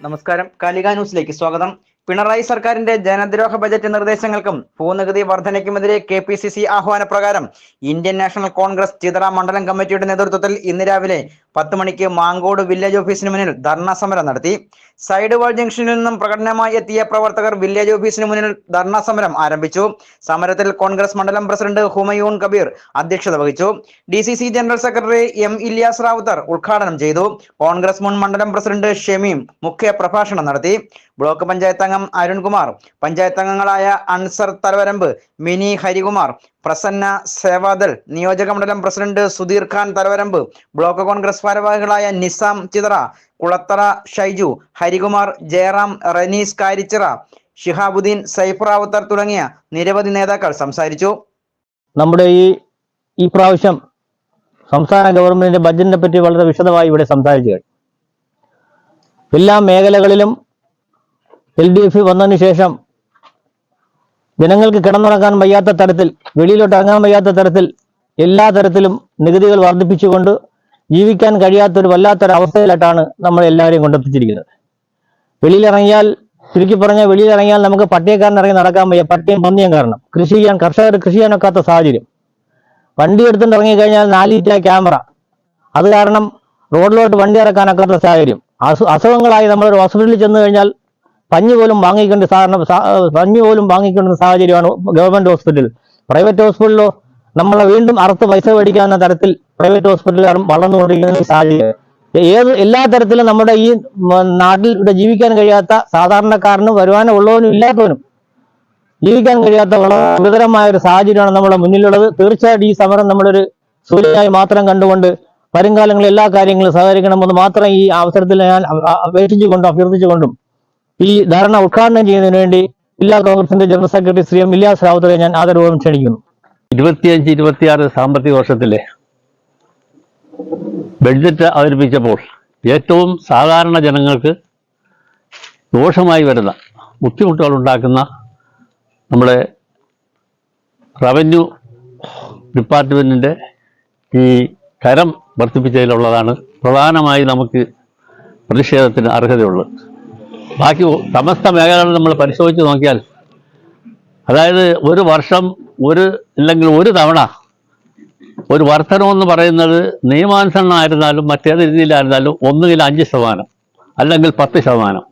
നമസ്കാരം. കാലിക ന്യൂസിലേക്ക് സ്വാഗതം. പിണറായി സർക്കാരിന്റെ ജനദ്രോഹ ബജറ്റ് നിർദ്ദേശങ്ങൾക്കും ഭൂനികുതി വർധനയ്ക്കുമെതിരെ കെ പി സി സി ആഹ്വാന പ്രകാരം ഇന്ത്യൻ നാഷണൽ കോൺഗ്രസ് ചിതറ മണ്ഡലം കമ്മിറ്റിയുടെ നേതൃത്വത്തിൽ ഇന്ന് രാവിലെ പത്ത് മണിക്ക് മാങ്കോട് വില്ലേജ് ഓഫീസിന് മുന്നിൽ ധർണാ സമരം നടത്തി. സൈഡ് വാൾ ജംഗ്ഷനിൽ നിന്നും പ്രകടനമായി എത്തിയ പ്രവർത്തകർ വില്ലേജ് ഓഫീസിന് മുന്നിൽ ധർണാ സമരം ആരംഭിച്ചു. സമരത്തിൽ കോൺഗ്രസ് മണ്ഡലം പ്രസിഡന്റ് ഹുമയൂൺ കബീർ അധ്യക്ഷത വഹിച്ചു. D C C general secretary M Ilyas Rawther ഉദ്ഘാടനം ചെയ്തു. കോൺഗ്രസ് മുൻ മണ്ഡലം പ്രസിഡന്റ് ഷമീം മുഖ്യ പ്രഭാഷണം നടത്തി. ബ്ലോക്ക് പഞ്ചായത്ത് അംഗം അരുൺകുമാർ പഞ്ചായത്ത് അംഗങ്ങളായ അൻസർ തലവരമ്പ് മിനി ഹരികുമാർ പ്രസന്ന സേവാദൽ നിയോജക മണ്ഡലം പ്രസിഡന്റ് സുധീർ ഖാൻ തലവരമ്പ് ബ്ലോക്ക് കോൺഗ്രസ് ഭാരവാഹികളായ നിസാം ചിത്ര കുളത്തറ ഷൈജു ഹരികുമാർ ജയറാം റനീസ് കാരിച്ചിറ ഷിഹാബുദ്ദീൻ സൈഫ് റാവുത്തർ തുടങ്ങിയ നിരവധി നേതാക്കൾ സംസാരിച്ചു. നമ്മുടെ ഈ ഈ പ്രാവശ്യം സംസ്ഥാന ഗവൺമെന്റിന്റെ ബജറ്റിനെ പറ്റി വളരെ വിശദമായി ഇവിടെ സംസാരിച്ചു എല്ലാ മേഖലകളിലും എൽ ഡി എഫ് വന്നതിന് ശേഷം ജനങ്ങൾക്ക് കിടന്നുറങ്ങാൻ വയ്യാത്ത തരത്തിൽ വെളിയിലോട്ട് ഇറങ്ങാൻ വയ്യാത്ത തരത്തിൽ എല്ലാ തരത്തിലും നികുതികൾ വർദ്ധിപ്പിച്ചുകൊണ്ട് ജീവിക്കാൻ കഴിയാത്തൊരു വല്ലാത്തൊരു അവസ്ഥയിലായിട്ടാണ് നമ്മൾ എല്ലാവരെയും കൊണ്ടെത്തിച്ചിരിക്കുന്നത്. വെളിയിലിറങ്ങിയാൽ ചുരുക്കി പറഞ്ഞാൽ വെളിയിലിറങ്ങിയാൽ നമുക്ക് പട്ടിയക്കാരൻ ഇറങ്ങി നടക്കാൻ വയ്യ പട്ടിയും പന്നിയും കാരണം. കൃഷി ചെയ്യാൻ കർഷകർ കൃഷി ചെയ്യാനൊക്കാത്ത സാഹചര്യം. വണ്ടി എടുത്തുകൊണ്ട് ഇറങ്ങിക്കഴിഞ്ഞാൽ നാലിറ്റ ക്യാമറ. അത് കാരണം റോഡിലോട്ട് വണ്ടി ഇറക്കാനൊക്കാത്ത സാഹചര്യം. അസു അസുഖങ്ങളായി നമ്മളൊരു ഹോസ്പിറ്റലിൽ ചെന്ന് കഴിഞ്ഞാൽ പഞ്ഞി പോലും വാങ്ങിക്കേണ്ട സാധാരണ പഞ്ഞു പോലും വാങ്ങിക്കേണ്ട സാഹചര്യമാണ് ഗവൺമെന്റ് ഹോസ്പിറ്റൽ പ്രൈവറ്റ് ഹോസ്പിറ്റലിലോ നമ്മളെ വീണ്ടും അറുത്ത് പൈസ മേടിക്കാവുന്ന തരത്തിൽ പ്രൈവറ്റ് ഹോസ്പിറ്റലുകാരും വളർന്നുകൊണ്ടിരിക്കുന്ന സാഹചര്യം. ഏത് എല്ലാ തരത്തിലും നമ്മുടെ ഈ നാട്ടിൽ ഇവിടെ ജീവിക്കാൻ കഴിയാത്ത സാധാരണക്കാരനും വരുമാനം ഉള്ളവനും ഇല്ലാത്തവനും ജീവിക്കാൻ കഴിയാത്ത വളരെ ഗുരുതരമായ ഒരു സാഹചര്യമാണ് നമ്മുടെ മുന്നിലുള്ളത്. തീർച്ചയായിട്ടും ഈ സമരം നമ്മളൊരു സൂര്യനായി മാത്രം കണ്ടുകൊണ്ട് വരുംകാലങ്ങളിൽ എല്ലാ കാര്യങ്ങളും സഹകരിക്കണമെന്ന് മാത്രം ഈ അവസരത്തിൽ ഞാൻ അപേക്ഷിച്ചുകൊണ്ടും അഭ്യർത്ഥിച്ചുകൊണ്ടും ഈ ധാരണ ഉദ്ഘാടനം ചെയ്യുന്നതിന് വേണ്ടി ജില്ലാ കോൺഗ്രസിന്റെ general secretary Shri M Ilyas റാവുത്തറെ ഞാൻ ആദരവോധം ക്ഷണിക്കുന്നു. ഇരുപത്തിയഞ്ച് ഇരുപത്തിയാറ് സാമ്പത്തിക വർഷത്തിലെ ബഡ്ജറ്റ് അവതരിപ്പിച്ചപ്പോൾ ഏറ്റവും സാധാരണ ജനങ്ങൾക്ക് ദോഷമായി വരുന്ന ബുദ്ധിമുട്ടുകൾ ഉണ്ടാക്കുന്ന നമ്മുടെ റവന്യൂ ഡിപ്പാർട്ട്മെന്റിന്റെ ഈ കരം വർദ്ധിപ്പിച്ചതിലുള്ളതാണ് പ്രധാനമായി നമുക്ക് പ്രതിഷേധത്തിന് അർഹതയുള്ളത്. ബാക്കി സമസ്ത മേഖലകൾ നമ്മൾ പരിശോധിച്ച് നോക്കിയാൽ അതായത് ഒരു വർഷം ഒരു ഇല്ലെങ്കിൽ ഒരു തവണ ഒരു വർധനമെന്ന് പറയുന്നത് നിയമാനുസരണമായിരുന്നാലും മറ്റേത് രീതിയിലായിരുന്നാലും ഒന്നുകിൽ അഞ്ച് ശതമാനം അല്ലെങ്കിൽ പത്ത് ശതമാനം.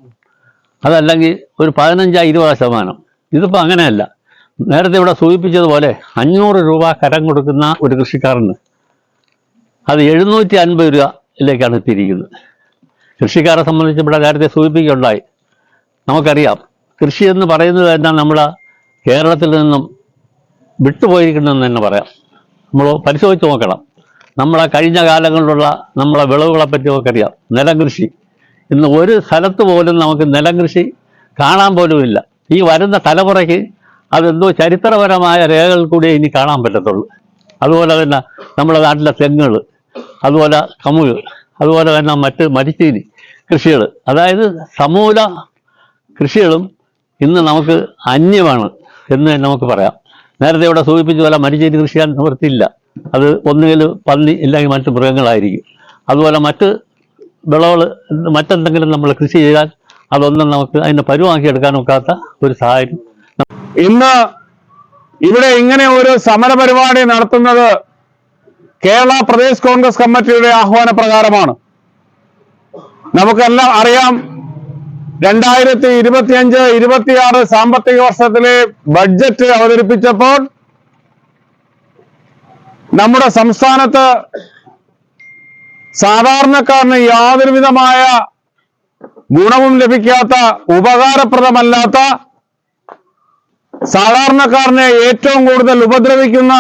അതല്ലെങ്കിൽ ഒരു പതിനഞ്ച് ഇരുപത് ശതമാനം. ഇതിപ്പോൾ അങ്ങനെയല്ല. നേരത്തെ ഇവിടെ സൂചിപ്പിച്ചതുപോലെ അഞ്ഞൂറ് രൂപ കരം കൊടുക്കുന്ന ഒരു കൃഷിക്കാരന് അത് എഴുന്നൂറ്റി അൻപത് രൂപയിലേക്കാണ് എത്തിയിരിക്കുന്നത്. കൃഷിക്കാരെ സംബന്ധിച്ച് ഇവിടെ നേരത്തെ സൂചിപ്പിക്കുകയുണ്ടായി. നമുക്കറിയാം. കൃഷി എന്ന് പറയുന്നത് തന്നെ നമ്മൾ കേരളത്തിൽ നിന്നും വിട്ടുപോയിരിക്കണമെന്ന് തന്നെ പറയാം. നമ്മൾ പരിശോധിച്ച് നോക്കണം. നമ്മളെ കഴിഞ്ഞ കാലങ്ങളിലുള്ള നമ്മളെ വിളവുകളെ പറ്റി നമുക്കറിയാം. നിലം കൃഷി ഇന്ന് ഒരു സ്ഥലത്ത് പോലും നമുക്ക് നിലം കൃഷി കാണാൻ പോലുമില്ല. ഈ വരുന്ന തലമുറയ്ക്ക് അതെന്തോ ചരിത്രപരമായ രേഖകൾ കൂടി ഇനി കാണാൻ പറ്റത്തുള്ളൂ. അതുപോലെ തന്നെ നമ്മുടെ നാട്ടിലെ തെങ്ങുകൾ അതുപോലെ കമുക് അതുപോലെ തന്നെ മറ്റ് മരിച്ചീനി കൃഷികൾ. അതായത് സമൂല കൃഷികളും ഇന്ന് നമുക്ക് അന്യമാണ് എന്ന് നമുക്ക് പറയാം. നേരത്തെ ഇവിടെ സൂചിപ്പിച്ച പോലെ മരിച്ചേരി കൃഷി ചെയ്യാൻ നിവൃത്തിയില്ല. അത് ഒന്നുകിൽ പന്നി ഇല്ലെങ്കിൽ മറ്റ് മൃഗങ്ങളായിരിക്കും. അതുപോലെ മറ്റ് വിളകൾ മറ്റെന്തെങ്കിലും നമ്മൾ കൃഷി ചെയ്താൽ അതൊന്നും നമുക്ക് അതിനെ പരുവാക്കിയെടുക്കാൻ ഒക്കാത്ത ഒരു സാഹചര്യം. ഇന്ന് ഇവിടെ ഇങ്ങനെ ഒരു സമര പരിപാടി നടത്തുന്നത് കേരള പ്രദേശ് കോൺഗ്രസ് കമ്മിറ്റിയുടെ ആഹ്വാന പ്രകാരമാണ്. നമുക്കെല്ലാം അറിയാം രണ്ടായിരത്തി ഇരുപത്തിയഞ്ച് ഇരുപത്തിയാറ് സാമ്പത്തിക വർഷത്തിലെ ബഡ്ജറ്റ് അവതരിപ്പിച്ചപ്പോൾ നമ്മുടെ സംസ്ഥാനത്ത് സാധാരണക്കാരന് യാതൊരുവിധമായ ഗുണവും ലഭിക്കാത്ത ഉപകാരപ്രദമല്ലാത്ത സാധാരണക്കാരനെ ഏറ്റവും കൂടുതൽ ഉപദ്രവിക്കുന്ന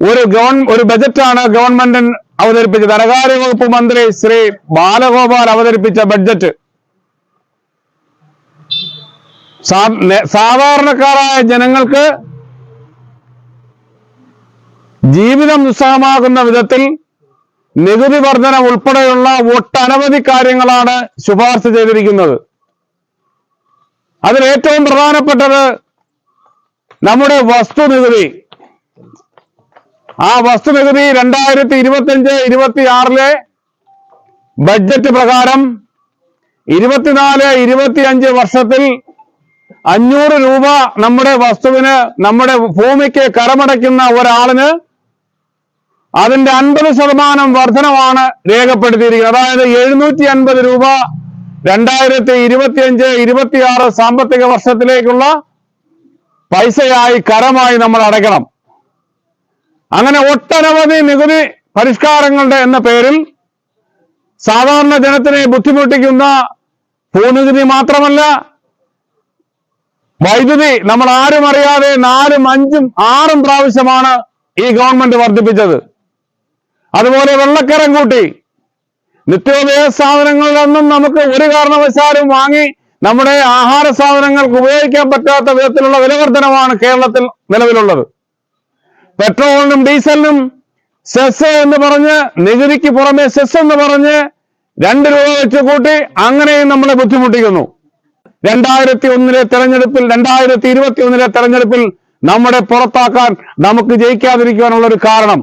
ഒരു ഗവൺ ഒരു ബജറ്റാണ് ഗവൺമെന്റ് അവതരിപ്പിച്ച. ധനകാര്യ വകുപ്പ് മന്ത്രി ശ്രീ ബാലഗോപാൽ അവതരിപ്പിച്ച ബഡ്ജറ്റ്. സാധാരണക്കാരായ ജനങ്ങൾക്ക് ജീവിതം ദുസ്സഹമാകുന്ന വിധത്തിൽ നികുതി വർധന ഉൾപ്പെടെയുള്ള ഒട്ടനവധി കാര്യങ്ങളാണ് ശുപാർശ ചെയ്തിരിക്കുന്നത്. അതിൽ ഏറ്റവും പ്രധാനപ്പെട്ടത് നമ്മുടെ വസ്തുനികുതി. ആ വസ്തുനികുതി രണ്ടായിരത്തി ഇരുപത്തി അഞ്ച് ഇരുപത്തി ആറിലെ ബഡ്ജറ്റ് പ്രകാരം ഇരുപത്തിനാല് ഇരുപത്തിയഞ്ച് വർഷത്തിൽ അഞ്ഞൂറ് രൂപ നമ്മുടെ വസ്തുവിന് നമ്മുടെ ഭൂമിക്ക് കരമടയ്ക്കുന്ന ഒരാളിന് അതിന്റെ അൻപത് ശതമാനം വർധനമാണ് രേഖപ്പെടുത്തിയിരിക്കുന്നത്. അതായത് എഴുന്നൂറ്റി അൻപത് രൂപ രണ്ടായിരത്തി ഇരുപത്തിയഞ്ച് ഇരുപത്തിയാറ് സാമ്പത്തിക വർഷത്തിലേക്കുള്ള പൈസയായി കരമായി നമ്മൾ അടയ്ക്കണം. അങ്ങനെ ഒട്ടനവധി നികുതി പരിഷ്കാരങ്ങളുടെ എന്ന പേരിൽ സാധാരണ ജനത്തിനെ ബുദ്ധിമുട്ടിക്കുന്ന ഭൂനികുതി മാത്രമല്ല വൈദ്യുതി നമ്മൾ ആരും അറിയാതെ നാലും അഞ്ചും ആറും പ്രാവശ്യമാണ് ഈ ഗവൺമെന്റ് വർദ്ധിപ്പിച്ചത്. അതുപോലെ വെള്ളക്കരം കൂട്ടി. നിത്യോപയോഗ സാധനങ്ങളിലൊന്നും നമുക്ക് ഒരു കാരണവശാലും വാങ്ങി നമ്മുടെ ആഹാര സാധനങ്ങൾക്ക് ഉപയോഗിക്കാൻ പറ്റാത്ത വിധത്തിലുള്ള വിലവർദ്ധനമാണ് കേരളത്തിൽ നിലവിലുള്ളത്. പെട്രോളിനും ഡീസലിനും സെസ് എന്ന് പറഞ്ഞ് നികുതിക്ക് പുറമെ സെസ് എന്ന് പറഞ്ഞ് രണ്ട് രൂപ വെച്ച് കൂട്ടി അങ്ങനെയും നമ്മളെ ബുദ്ധിമുട്ടിക്കുന്നു. രണ്ടായിരത്തി ഒന്നിലെ തെരഞ്ഞെടുപ്പിൽ രണ്ടായിരത്തി ഇരുപത്തി ഒന്നിലെ തെരഞ്ഞെടുപ്പിൽ നമ്മുടെ പുറത്താക്കാൻ നമുക്ക് ജയിക്കാതിരിക്കുവാനുള്ള ഒരു കാരണം.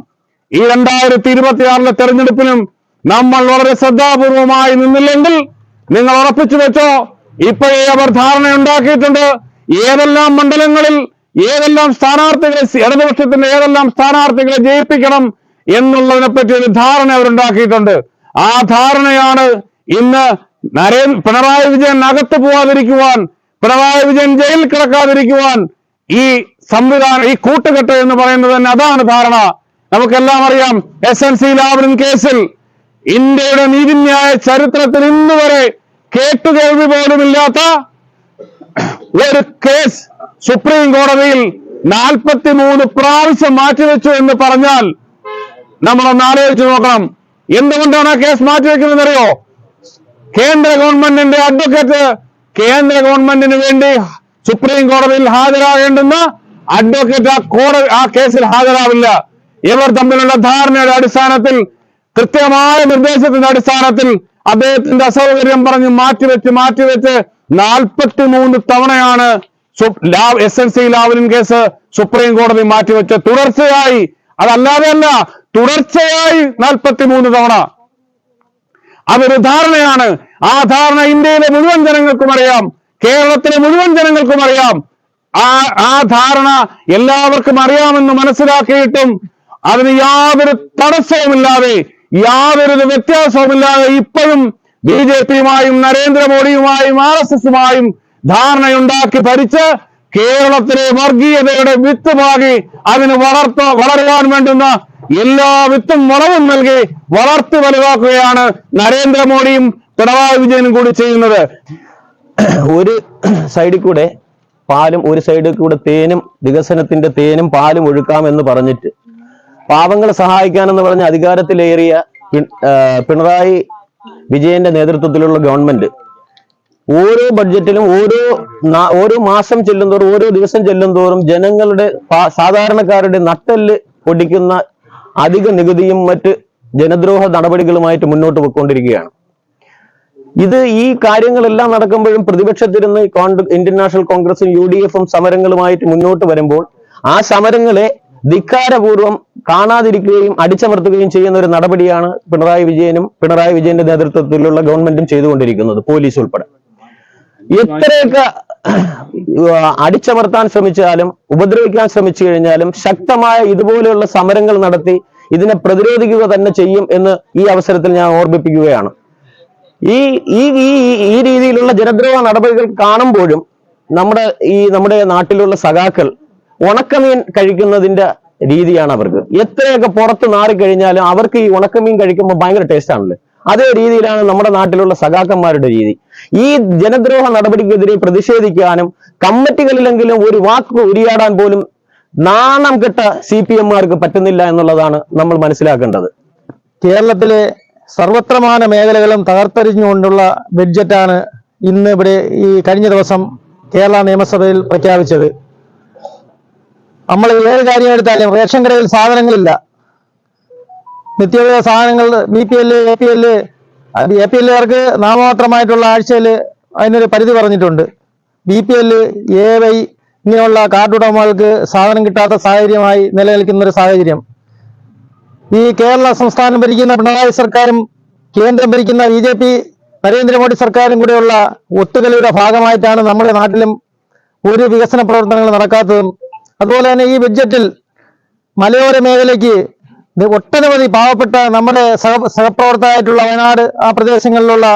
ഈ രണ്ടായിരത്തി ഇരുപത്തിയാറിലെ തെരഞ്ഞെടുപ്പിലും നമ്മൾ വളരെ ശ്രദ്ധാപൂർവമായി നിന്നില്ലെങ്കിൽ നിങ്ങൾ ഉറപ്പിച്ചു വെച്ചോ? ഇപ്പോഴേ അവർ ധാരണ ഉണ്ടാക്കിയിട്ടുണ്ട് ഏതെല്ലാം മണ്ഡലങ്ങളിൽ ഏതെല്ലാം സ്ഥാനാർത്ഥികളെ ഇടതുപക്ഷത്തിന്റെ ഏതെല്ലാം സ്ഥാനാർത്ഥികളെ ജയിപ്പിക്കണം എന്നുള്ളതിനെ പറ്റി ഒരു ധാരണ അവരുണ്ടാക്കിയിട്ടുണ്ട്. ആ ധാരണയാണ് ഇന്ന് നരേന്ദ്ര പിണറായി വിജയൻ അകത്ത് പോവാതിരിക്കുവാൻ പിണറായി വിജയൻ ജയിലിൽ കിടക്കാതിരിക്കുവാൻ ഈ സംവിധാനം ഈ കൂട്ടുകെട്ട് എന്ന് പറയുന്നത് തന്നെ അതാണ് ധാരണ. നമുക്കെല്ലാം അറിയാം എസ് എൻ സി ലാബിൻ കേസിൽ ഇന്ത്യയുടെ നീതിന്യായ ചരിത്രത്തിൽ ഇന്നുവരെ കേട്ടുകേൾവി പോലുമില്ലാത്ത ഒരു കേസ് സുപ്രീം കോടതിയിൽ നാൽപ്പത്തി മൂന്ന് പ്രാവശ്യം മാറ്റിവെച്ചു എന്ന് പറഞ്ഞാൽ നമ്മൾ ഒന്ന് ആലോചിച്ച് നോക്കണം. എന്തുകൊണ്ടാണ് ആ കേസ് മാറ്റിവെക്കുന്നതെന്നറിയോ കേന്ദ്ര ഗവൺമെന്റിന്റെ അഡ്വക്കേറ്റ് കേന്ദ്ര ഗവൺമെന്റിന് വേണ്ടി സുപ്രീം കോടതിയിൽ ഹാജരാകേണ്ടുന്ന അഡ്വക്കേറ്റ് ആ കോടതി ആ കേസിൽ ഹാജരാവില്ല. ഇവർ തമ്മിലുള്ള ധാരണയുടെ അടിസ്ഥാനത്തിൽ കൃത്യമായ നിർദ്ദേശത്തിന്റെ അടിസ്ഥാനത്തിൽ അദ്ദേഹത്തിന്റെ അസൗകര്യം പറഞ്ഞ് മാറ്റിവെച്ച് മാറ്റിവെച്ച് നാൽപ്പത്തി മൂന്ന് തവണയാണ് S N C Lavalin case supreme കോടതി മാറ്റിവെച്ച തുടർച്ചയായി. അതല്ലാതെ അല്ല തുടർച്ചയായി നാൽപ്പത്തി മൂന്ന് തവണ. അതൊരു ധാരണയാണ്. ആ ധാരണ ഇന്ത്യയിലെ മുഴുവൻ ജനങ്ങൾക്കും അറിയാം. കേരളത്തിലെ മുഴുവൻ ജനങ്ങൾക്കും അറിയാം. ആ ആ ധാരണ എല്ലാവർക്കും അറിയാമെന്ന് മനസ്സിലാക്കിയിട്ടും അതിന് യാതൊരു തടസ്സവുമില്ലാതെ യാതൊരു വ്യത്യാസവുമില്ലാതെ ഇപ്പോഴും ബി ജെ പിയുമായും നരേന്ദ്രമോദിയുമായും ആർ എസ് എസുമായും ധാരണയുണ്ടാക്കി ഭരിച്ച് കേരളത്തിലെ വർഗീയതയുടെ വിത്ത് പാകി അതിന് വളർത്ത വളരുവാൻ വേണ്ടുന്ന എല്ലാ വിത്തും വളവും നൽകി വളർത്തു വലുതാക്കുകയാണ് നരേന്ദ്രമോദിയും പിണറായി വിജയനും കൂടി ചെയ്യുന്നത്. ഒരു സൈഡിൽ കൂടെ പാലും ഒരു സൈഡിൽ കൂടെ തേനും വികസനത്തിന്റെ തേനും പാലും ഒഴുക്കാമെന്ന് പറഞ്ഞിട്ട് പാവങ്ങളെ സഹായിക്കാനെന്ന് പറഞ്ഞ അധികാരത്തിലേറിയ പിണറായി വിജയന്റെ നേതൃത്വത്തിലുള്ള ഗവൺമെന്റ് ഓരോ ബഡ്ജറ്റിലും ഓരോ ഓരോ മാസം ചെല്ലുന്തോറും ഓരോ ദിവസം ചെല്ലുന്തോറും ജനങ്ങളുടെ സാധാരണക്കാരുടെ നട്ടെല്ല് പൊടിക്കുന്ന അധിക നികുതിയും മറ്റ് ജനദ്രോഹ നടപടികളുമായിട്ട് മുന്നോട്ട് പോയിക്കൊണ്ടിരിക്കുകയാണ്. ഇത് ഈ കാര്യങ്ങളെല്ലാം നടക്കുമ്പോഴും പ്രതിപക്ഷത്തിരുന്ന് ഇന്ത്യൻ നാഷണൽ കോൺഗ്രസും യു ഡി എഫും സമരങ്ങളുമായിട്ട് മുന്നോട്ട് വരുമ്പോൾ ആ സമരങ്ങളെ ധിക്കാരപൂർവം കാണാതിരിക്കുകയും അടിച്ചമർത്തുകയും ചെയ്യുന്ന ഒരു നടപടിയാണ് പിണറായി വിജയനും പിണറായി വിജയന്റെ നേതൃത്വത്തിലുള്ള ഗവൺമെന്റും ചെയ്തുകൊണ്ടിരിക്കുന്നത് പോലീസ് ഉൾപ്പെടെ. എത്രയൊക്കെ അടിച്ചമർത്താൻ ശ്രമിച്ചാലും ഉപദ്രവിക്കാൻ ശ്രമിച്ചു കഴിഞ്ഞാലും ശക്തമായ ഇതുപോലെയുള്ള സമരങ്ങൾ നടത്തി ഇതിനെ പ്രതിരോധിക്കുക തന്നെ ചെയ്യും എന്ന് ഈ അവസരത്തിൽ ഞാൻ ഓർമ്മിപ്പിക്കുകയാണ്. ഈ ഈ ഈ രീതിയിലുള്ള ജനദ്രോഹ നടപടികൾ കാണുമ്പോഴും നമ്മുടെ ഈ നമ്മുടെ നാട്ടിലുള്ള സഖാക്കൾ ഉണക്കമീൻ കഴിക്കുന്നതിന്റെ രീതിയാണ് അവർക്ക്. എത്രയൊക്കെ പുറത്ത് നാറിക്കഴിഞ്ഞാലും അവർക്ക് ഈ ഉണക്കമീൻ കഴിക്കുമ്പോൾ ഭയങ്കര ടേസ്റ്റ് ആണല്ലോ. അതേ രീതിയിലാണ് നമ്മുടെ നാട്ടിലുള്ള സഖാക്കന്മാരുടെ രീതി. ഈ ജനദ്രോഹ നടപടിക്കെതിരെ പ്രതിഷേധിക്കാനും കമ്മിറ്റികളിലെങ്കിലും ഒരു വാക്ക് ഉരിയാടാൻ പോലും നാണം കെട്ട സി പി എമ്മാർക്ക് പറ്റുന്നില്ല എന്നുള്ളതാണ് നമ്മൾ മനസ്സിലാക്കേണ്ടത്. കേരളത്തിലെ സർവത്രമാന മേഖലകളും തകർത്തെറിഞ്ഞുകൊണ്ടുള്ള ബഡ്ജറ്റാണ് ഇന്ന് ഇവിടെ ഈ കഴിഞ്ഞ ദിവസം കേരള നിയമസഭയിൽ പ്രഖ്യാപിച്ചത്. നമ്മൾ ഏത് കാര്യം എടുത്താലും റേഷൻ കടയിൽ സാധനങ്ങളില്ല. നിത്യോപയോഗ സാധനങ്ങൾ B P L A P L A P എല്ലുകാർക്ക് നാമമാത്രമായിട്ടുള്ള ആഴ്ചയിൽ അതിനൊരു പരിധി പറഞ്ഞിട്ടുണ്ട്. B P L A Y ഇങ്ങനെയുള്ള കാർഡുടമകൾക്ക് സാധനം കിട്ടാത്ത സാഹചര്യമായി നിലനിൽക്കുന്ന ഒരു സാഹചര്യം. ഈ കേരള സംസ്ഥാനം ഭരിക്കുന്ന പിണറായി സർക്കാരും കേന്ദ്രം ഭരിക്കുന്ന ബി ജെ പി നരേന്ദ്രമോദി സർക്കാരും കൂടെയുള്ള ഒത്തുകളിയുടെ ഭാഗമായിട്ടാണ് നമ്മുടെ നാട്ടിലും ഒരു വികസന പ്രവർത്തനങ്ങൾ നടക്കാത്തതും അതുപോലെ തന്നെ ഈ ബഡ്ജറ്റിൽ മലയോര മേഖലയ്ക്ക് ഒട്ടനവധി പാവപ്പെട്ട നമ്മുടെ സഹ സഹപ്രവർത്തകരായിട്ടുള്ള വയനാട് ആ പ്രദേശങ്ങളിലുള്ള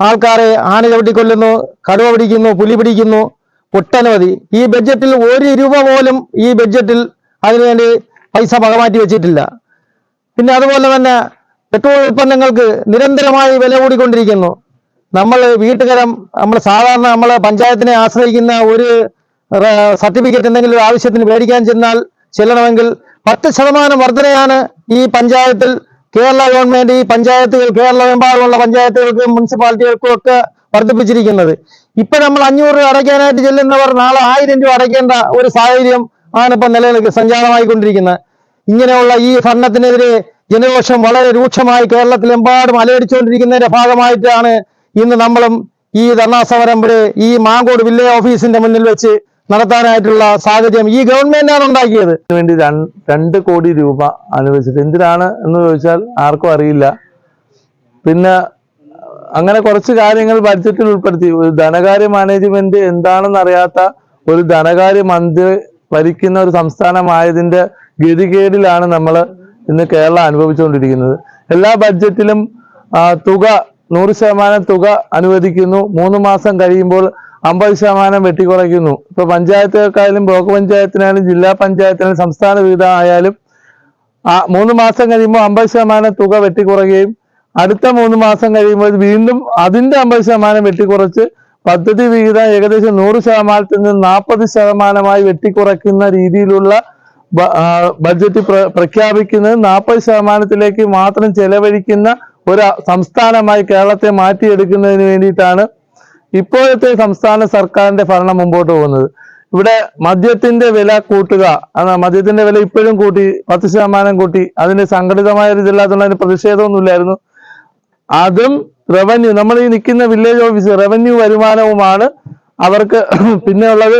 ആൾക്കാരെ ആന ചവിട്ടിക്കൊല്ലുന്നു കടുവ പിടിക്കുന്നു പുലി പിടിക്കുന്നു. ഒട്ടനവധി. ഈ ബഡ്ജറ്റിൽ ഒരു രൂപ പോലും ഈ ബഡ്ജറ്റിൽ അതിനുവേണ്ടി പൈസ പകമാറ്റി വെച്ചിട്ടില്ല. പിന്നെ അതുപോലെ തന്നെ പെട്രോൾ ഉൽപ്പന്നങ്ങൾക്ക് നിരന്തരമായി വില കൂടിക്കൊണ്ടിരിക്കുന്നു. നമ്മൾ വീട്ടുകരം നമ്മൾ സാധാരണ നമ്മൾ പഞ്ചായത്തിനെ ആശ്രയിക്കുന്ന ഒരു സർട്ടിഫിക്കറ്റ് എന്തെങ്കിലും ഒരു ആവശ്യത്തിന് മേടിക്കാൻ ചെന്നാൽ ചെല്ലണമെങ്കിൽ പത്ത് ശതമാനം വർധനയാണ് ഈ പഞ്ചായത്തിൽ കേരള ഗവൺമെന്റ് ഈ പഞ്ചായത്തുകൾ കേരളമെമ്പാടുമുള്ള പഞ്ചായത്തുകൾക്കും മുനിസിപ്പാലിറ്റികൾക്കും ഒക്കെ വർദ്ധിപ്പിച്ചിരിക്കുന്നത്. ഇപ്പൊ നമ്മൾ അഞ്ഞൂറ് രൂപ അടയ്ക്കാനായിട്ട് ചെല്ലുന്നവർ നാളെ ആയിരം രൂപ അടയ്ക്കേണ്ട ഒരു സാഹചര്യം ആണ് ഇപ്പൊ നിലനിൽക്കുക സഞ്ചാരമായിക്കൊണ്ടിരിക്കുന്നത്. ഇങ്ങനെയുള്ള ഈ ഭരണത്തിനെതിരെ ജനരോഷം വളരെ രൂക്ഷമായി കേരളത്തിലെമ്പാടും അലയടിച്ചുകൊണ്ടിരിക്കുന്നതിന്റെ ഭാഗമായിട്ടാണ് ഇന്ന് നമ്മളും ഈ ധർണാ സമരം ഈ മാങ്കോട് വില്ലേജ് ഓഫീസിന്റെ മുന്നിൽ വെച്ച് നടത്താനായിട്ടുള്ള സാഹചര്യം ഈ ഗവൺമെന്റാണ് ഉണ്ടാക്കിയത്. വേണ്ടി രണ്ട് കോടി രൂപ അനുവദിച്ചിട്ട് എന്തിനാണ് എന്ന് ചോദിച്ചാൽ ആർക്കും അറിയില്ല. പിന്നെ അങ്ങനെ കുറച്ച് കാര്യങ്ങൾ ബഡ്ജറ്റിൽ ഉൾപ്പെടുത്തി. ഒരു ധനകാര്യ മാനേജ്മെന്റ് എന്താണെന്ന് അറിയാത്ത ഒരു ധനകാര്യ മന്ത്രി ഭരിക്കുന്ന ഒരു സംസ്ഥാനമായതിന്റെ ഗതികേടിലാണ് നമ്മൾ ഇന്ന് കേരളം അനുഭവിച്ചുകൊണ്ടിരിക്കുന്നത്. എല്ലാ ബഡ്ജറ്റിലും തുക നൂറ് ശതമാനം തുക അനുവദിക്കുന്നു. മൂന്ന് മാസം കഴിയുമ്പോൾ അമ്പത് ശതമാനം വെട്ടിക്കുറയ്ക്കുന്നു ഇപ്പൊ പഞ്ചായത്തുകൾക്കായാലും ബ്ലോക്ക് പഞ്ചായത്തിനായാലും ജില്ലാ പഞ്ചായത്തിനായാലും സംസ്ഥാന വിഹിതം ആയാലും ആ മൂന്ന് മാസം കഴിയുമ്പോൾ അമ്പത് ശതമാനം തുക വെട്ടിക്കുറയ്ക്കുകയും അടുത്ത മൂന്ന് മാസം കഴിയുമ്പോൾ വീണ്ടും അതിന്റെ അമ്പത് ശതമാനം വെട്ടിക്കുറച്ച് പദ്ധതി വിഹിതം ഏകദേശം നൂറ് ശതമാനത്തിൽ നിന്ന് നാൽപ്പത് ശതമാനമായി വെട്ടിക്കുറയ്ക്കുന്ന രീതിയിലുള്ള ബഡ്ജറ്റ് പ്ര- പ്രഖ്യാപിക്കുന്നത് നാൽപ്പത് ശതമാനത്തിലേക്ക് മാത്രം ചെലവഴിക്കുന്ന ഒരു സംസ്ഥാനമായി കേരളത്തെ മാറ്റിയെടുക്കുന്നതിന് വേണ്ടിയിട്ടാണ് ഇപ്പോഴത്തെ സംസ്ഥാന സർക്കാരിന്റെ ഭരണം മുമ്പോട്ട് പോകുന്നത്. ഇവിടെ മദ്യത്തിന്റെ വില കൂട്ടുക മദ്യത്തിന്റെ വില ഇപ്പോഴും കൂട്ടി പത്ത് ശതമാനം കൂട്ടി. അതിന് സംഘടിതമായ ഒരു ഇതില്ലാത്തതുകൊണ്ട് അതിന് പ്രതിഷേധമൊന്നുമില്ലായിരുന്നു. അതും റവന്യൂ നമ്മൾ ഈ നിൽക്കുന്ന വില്ലേജ് ഓഫീസ് റവന്യൂ വരുമാനവുമാണ് അവർക്ക് പിന്നെയുള്ളത്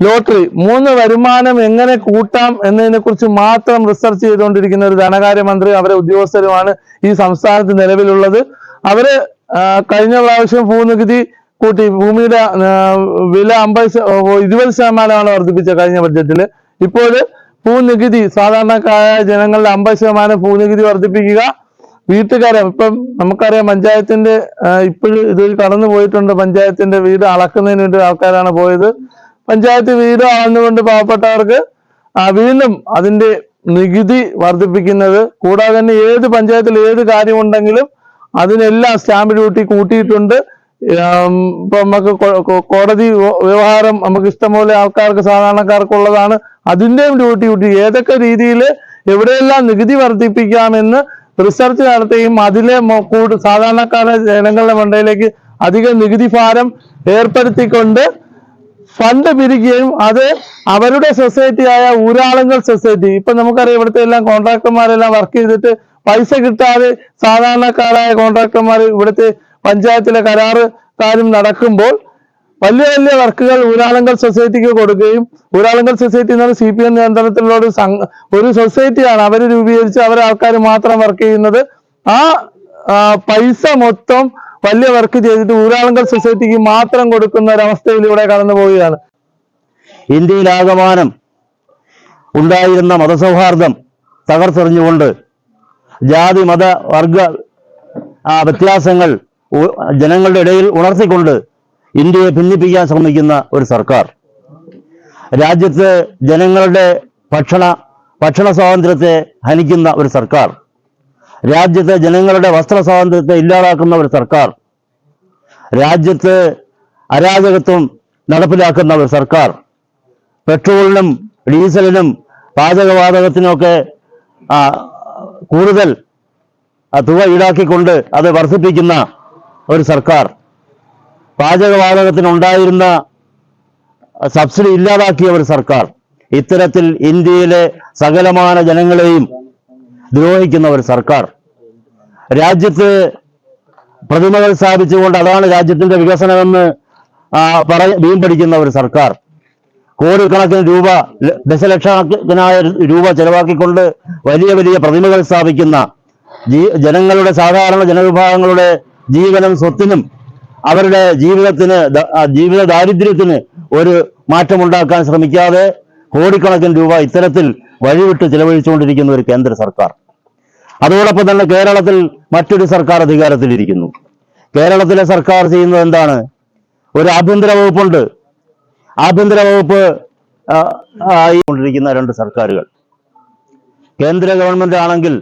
ലോട്ടറി മൂന്ന് വരുമാനം എങ്ങനെ കൂട്ടാം എന്നതിനെ കുറിച്ച് മാത്രം റിസർച്ച് ചെയ്തുകൊണ്ടിരിക്കുന്ന ഒരു ധനകാര്യമന്ത്രി അവരെ ഉദ്യോഗസ്ഥരുമാണ് ഈ സംസ്ഥാനത്ത് നിലവിലുള്ളത്. അവർ കഴിഞ്ഞ പ്രാവശ്യം ഭൂനികുതി കൂട്ടി ഭൂമിയുടെ വില അമ്പത് ഇരുപത് ശതമാനമാണ് വർദ്ധിപ്പിച്ചത് കഴിഞ്ഞ ബഡ്ജറ്റിൽ ഇപ്പോൾ ഭൂനികുതി സാധാരണക്കാരായ ജനങ്ങളുടെ അമ്പത് ശതമാനം ഭൂനികുതി വർദ്ധിപ്പിക്കുക. വീട്ടുകാരെ ഇപ്പം നമുക്കറിയാം പഞ്ചായത്തിന്റെ ഇപ്പോഴും ഇതിൽ കടന്നു പോയിട്ടുണ്ട്. പഞ്ചായത്തിന്റെ വീട് അളക്കുന്നതിന് വേണ്ടി ആൾക്കാരാണ് പോയത്. പഞ്ചായത്ത് വീട് അളന്നുകൊണ്ട് പാവപ്പെട്ടവർക്ക് വീണ്ടും അതിന്റെ നികുതി വർദ്ധിപ്പിക്കുന്നത്. കൂടാതെ തന്നെ ഏത് പഞ്ചായത്തിൽ ഏത് കാര്യമുണ്ടെങ്കിലും അതിനെല്ലാം സ്റ്റാമ്പ് ഡ്യൂട്ടി കൂട്ടിയിട്ടുണ്ട്. ഇപ്പൊ നമുക്ക് കോടതി വ്യവഹാരം നമുക്ക് ഇഷ്ടംപോലെ ആൾക്കാർക്ക് സാധാരണക്കാർക്കുള്ളതാണ്. അതിന്റെയും ഡ്യൂട്ടി കൂട്ടി ഏതൊക്കെ രീതിയിൽ എവിടെയെല്ലാം നികുതി വർദ്ധിപ്പിക്കാമെന്ന് റിസർച്ച് നടത്തുകയും അതിലെ കൂടുതൽ കൂട് സാധാരണക്കാരെ ജനങ്ങളുടെ മണ്ടയിലേക്ക് അധിക നികുതി ഭാരം ഏർപ്പെടുത്തിക്കൊണ്ട് ഫണ്ട് പിരിക്കുകയും അത് അവരുടെ സൊസൈറ്റിയായ ഊരാളുങ്കൽ സൊസൈറ്റി ഇപ്പൊ നമുക്കറിയാം ഇവിടുത്തെ എല്ലാം കോൺട്രാക്ടർമാരെല്ലാം വർക്ക് ചെയ്തിട്ട് പൈസ കിട്ടാതെ സാധാരണക്കാരായ കോൺട്രാക്ടർമാർ ഇവിടുത്തെ പഞ്ചായത്തിലെ കരാറുകാരും നടക്കുമ്പോൾ വലിയ വലിയ വർക്കുകൾ ഊരാളുങ്കൽ സൊസൈറ്റിക്ക് കൊടുക്കുകയും ഊരാളുങ്കൽ സൊസൈറ്റി എന്ന് പറഞ്ഞാൽ സി പി എം നിയന്ത്രണത്തിലുള്ള ഒരു ഒരു സൊസൈറ്റിയാണ്. അവർ രൂപീകരിച്ച് അവരെ ആൾക്കാർ മാത്രം വർക്ക് ചെയ്യുന്നത്. ആ പൈസ മൊത്തം വലിയ വർക്ക് ചെയ്തിട്ട് ഊരാളുങ്കൽ സൊസൈറ്റിക്ക് മാത്രം കൊടുക്കുന്ന ഒരവസ്ഥയിലൂടെ കടന്നു പോവുകയാണ് ഇന്ത്യയിലാകമാനം ഉണ്ടായിരുന്ന മതസൗഹാർദ്ദം തകർത്തെറിഞ്ഞുകൊണ്ട് ജാതി മത വർഗ വ്യത്യാസങ്ങൾ ജനങ്ങളുടെ ഇടയിൽ ഉണർത്തിക്കൊണ്ട് ഇന്ത്യയെ ഭിന്നിപ്പിക്കാൻ ശ്രമിക്കുന്ന ഒരു സർക്കാർ. രാജ്യത്ത് ജനങ്ങളുടെ ഭക്ഷണ ഭക്ഷണ സ്വാതന്ത്ര്യത്തെ ഹനിക്കുന്ന ഒരു സർക്കാർ. രാജ്യത്തെ ജനങ്ങളുടെ വസ്ത്ര സ്വാതന്ത്ര്യത്തെ ഇല്ലാതാക്കുന്ന ഒരു സർക്കാർ. രാജ്യത്ത് അരാജകത്വം നടപ്പിലാക്കുന്ന ഒരു സർക്കാർ. പെട്രോളിനും ഡീസലിനും പാചകവാതകത്തിനുമൊക്കെ കൂടുതൽ തുക ഈടാക്കിക്കൊണ്ട് അത് വർദ്ധിപ്പിക്കുന്ന ഒരു സർക്കാർ. പാചകവാതകത്തിനുണ്ടായിരുന്ന സബ്സിഡി ഇല്ലാതാക്കിയ ഒരു സർക്കാർ. ഇത്തരത്തിൽ ഇന്ത്യയിലെ സകലമാന ജനങ്ങളെയും ദ്രോഹിക്കുന്ന ഒരു സർക്കാർ. രാജ്യത്ത് പ്രതിമകൾ സ്ഥാപിച്ചുകൊണ്ട് അതാണ് രാജ്യത്തിന്റെ വികസനമെന്ന് ആ, പറ വീമ്പടിക്കുന്ന ഒരു സർക്കാർ. കോടിക്കണക്കിന് രൂപ ദശലക്ഷക്കണക്കിനായ രൂപ ചെലവാക്കിക്കൊണ്ട് വലിയ വലിയ പ്രതിമകൾ സ്ഥാപിക്കുന്ന ജനങ്ങളുടെ സാധാരണ ജനവിഭാഗങ്ങളുടെ ജീവനും സ്വത്തിനും അവരുടെ ജീവിതത്തിന് ജീവിത ദാരിദ്ര്യത്തിന് ഒരു മാറ്റമുണ്ടാക്കാൻ ശ്രമിക്കാതെ കോടിക്കണക്കിന് രൂപ ഇത്തരത്തിൽ വഴിവിട്ട് ചെലവഴിച്ചുകൊണ്ടിരിക്കുന്ന ഒരു കേന്ദ്ര സർക്കാർ. അതോടൊപ്പം തന്നെ കേരളത്തിൽ മറ്റൊരു സർക്കാർ അധികാരത്തിലിരിക്കുന്നു. കേരളത്തിലെ സർക്കാർ ചെയ്യുന്നത് എന്താണ്? ഒരു ആഭ്യന്തര വകുപ്പുണ്ട്. ആഭ്യന്തര വകുപ്പ് കൊണ്ടിരിക്കുന്ന രണ്ട് സർക്കാരുകൾ. കേന്ദ്ര ഗവൺമെന്റ് ആണെങ്കിൽ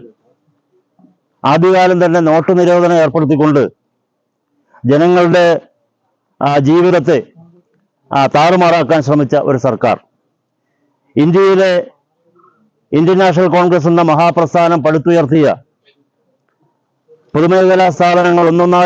ആദ്യകാലം തന്നെ നോട്ട് നിരോധനം ഏർപ്പെടുത്തിക്കൊണ്ട് ജനങ്ങളുടെ ജീവിതത്തെ താറുമാറാക്കാൻ ശ്രമിച്ച ഒരു സർക്കാർ. ഇന്ത്യയിലെ ഇന്ത്യൻ നാഷണൽ കോൺഗ്രസ് എന്ന മഹാപ്രസ്ഥാനം പടുത്തുയർത്തിയ പൊതുമേഖലാ സ്ഥാപനങ്ങൾ ഒന്നൊന്നായി